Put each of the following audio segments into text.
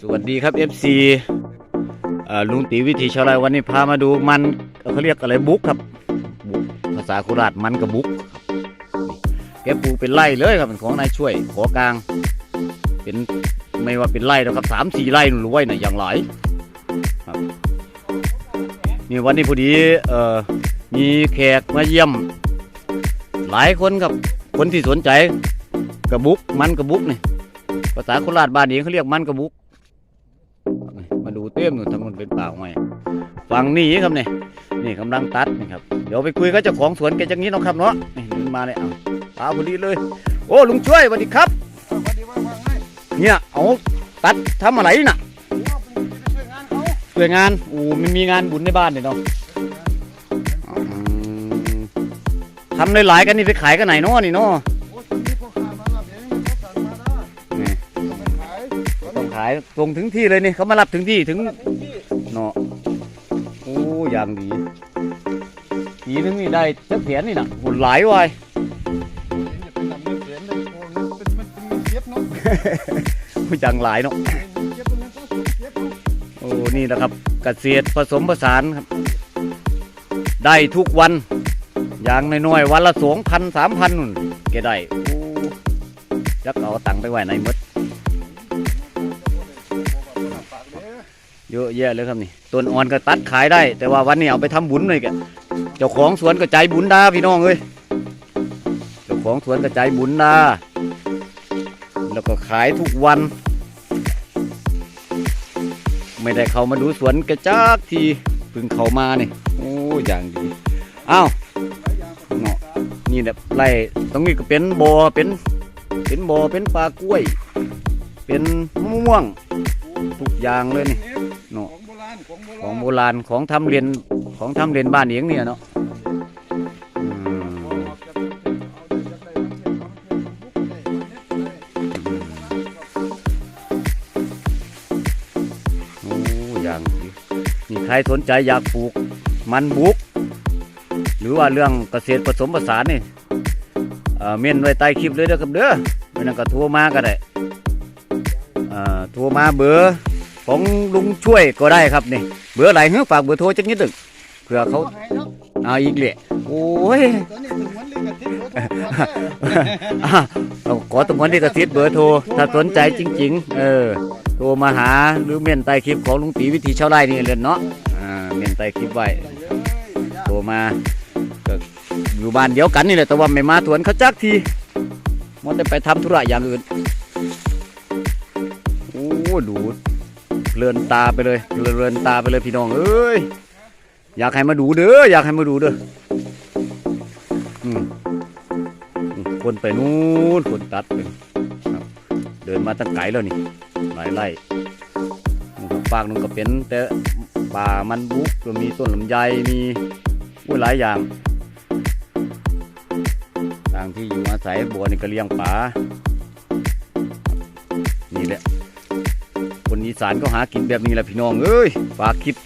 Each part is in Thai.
สวัสดีครับ FC เอ่อลุงตีวิถีชาวไร่วันนี้พามาดูมันเขาเรียกอะไรบุ๊กครับบุกภาษาโคราชมันกับบุ๊กครับนี่แกปลูกเป็นไร่เลยครับเป็นของนายช่วยขอกลาง เป็นไม่ว่าเป็นไร่นะครับสามสี่ไร่นู่นรู้ไว้น่ะอย่างหลายครับนี่วันนี้พอดีเอ่อมีแขกมาเยี่ยม หลายคนครับคนที่สนใจกระบุกมันกระบุกนี่ภาษาโคราชบ้านเองเขาเรียกมันกระบุก ดูเต้มหนูทางนู้นเป็นป่าไม้ฝั่งนี้ครับเนี่ยนี่กำลังตัดนี่ครับเดี๋ยวไปคุยกับเจ้าของสวนแกจังนี้เนาะครับเนาะนี่เดินมาเลยเอาปลาพอดีเลย โอ้ลุงช่วยสวัสดีครับเนี่ยเอาตัดทำอะไรน่ะเป็นช่วยงานเขาเวยงานโอ้มันมีงานบุญในบ้านเนี่ยเนาะทำหลายๆกันนี่ไปขายกันไหนเนาะนี่เนาะายตรงถึงที่เลยนี่เขามารับถึงที่ถึงรับถึงที่เนาะโอ้อย่างดีทีนึงนี่ได้จักแสนนี่นะหุ่นหลายวัยเห็นจะไปทำเงินเสียนเลยโอ้เงินเป็นมันเป็นเงินเก็บเนาะผู้จังหลายเนาะเงินเก็บเป็นเงินต้องเก็บเนาะโอ้นี่แหละครับเกษตรผสมผสานครับ ได้ทุกวันอย่างน้อยๆวันละสองพันสามพันนู่นแกได้โอ้จักเอาตังค์ไปไว้ในหมด เยอะแยะเลยครับนี่ต้นอ่อนก็ตัดขายได้ แต่ว่าวันนี้เอาไปทำบุญเลยแกเจ้าของสวนก็ใจบุญดาพี่น้องเอ้ยเจ้าของสวนก็ใจบุญดาแล้วก็ขายทุกวัน ไม่ได้เข้ามาดูสวนกระจักทีเพิ่งเข้ามานี่โอ้อย่างดีอ้าวเนาะนี่แหละไรตรงนี้ก็เป็นบ่อเป็นเป็นบ่อเป็นปลากล้วย เป็นมะม่วง ทุกอย่างเลยนี่ ของโบราณของโบราณของทำเรียนของทำเรียนบ้านเองเนี่ยเนาะอืมโอ้ย่างดีมีใครสนใจอยากปลูกมันบุก หรือว่าเรื่องเกษตรผสมผสานนี่เม่นไว้ใต้คลิปเลยเด้อครับเด้อไม่นั่นก็โทรมาก็ได้เอ่อโทรมาเบอร์ ของลุงช่วยก็ได้ครับนี่เบอร์อะไรเฮ้ฝากเบอร์โทรจักนิดหนึ่งเผื่อเขาเอาอีกเลยโอ้ยตอนนี้ถึงวันลิขสิทธิ์เบอร์โทรก่อนเด้ออะเราขอตรงวันที่กระซิบเบอร์โทรถ้าสนใจจริง ๆ เออโทรมาหาหรือเม่นใต้คลิปของลุงตีวิธีชาวไร่นี่เลยเนาะอ่าเม่นใต้คลิปไว้โทรมาอยู่บ้านเดียวกันนี่แหละแต่ว่าไม่มาสวนเขาจักทีมันได้ไปทำธุระอย่างอื่นโอ้ดู เพลินตาไปเลยเพลินตาไปเลยพี่น้องเอ้ยอยากให้มาดูเด้ออยากให้มาดูเด้อคนไปนู้นคนตัดไปเดินมาตั้งไกลแล้วนี่หลายไร่นู่นครับฟากนู้นก็เป็นแต่ป่ามันบุกก็มีต้นลำไยมีอุ้ยหลายอย่างต่างที่อยู่อาศัยบัวนี่ก็เลี้ยงป่านี่แหละ อีสานก็หากินแบบนี้แหละพี่น้องเอ้ยฝากคลิป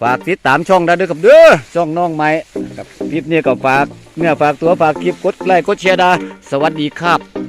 ฝากติดตามช่องได้ด้วยครับเด้อช่องน้องไม้กับคลิปนี้ก็ฝากเนี่ยฝากตัวฝากคลิปกดไลค์กดแชร์ดาสวัสดีครับ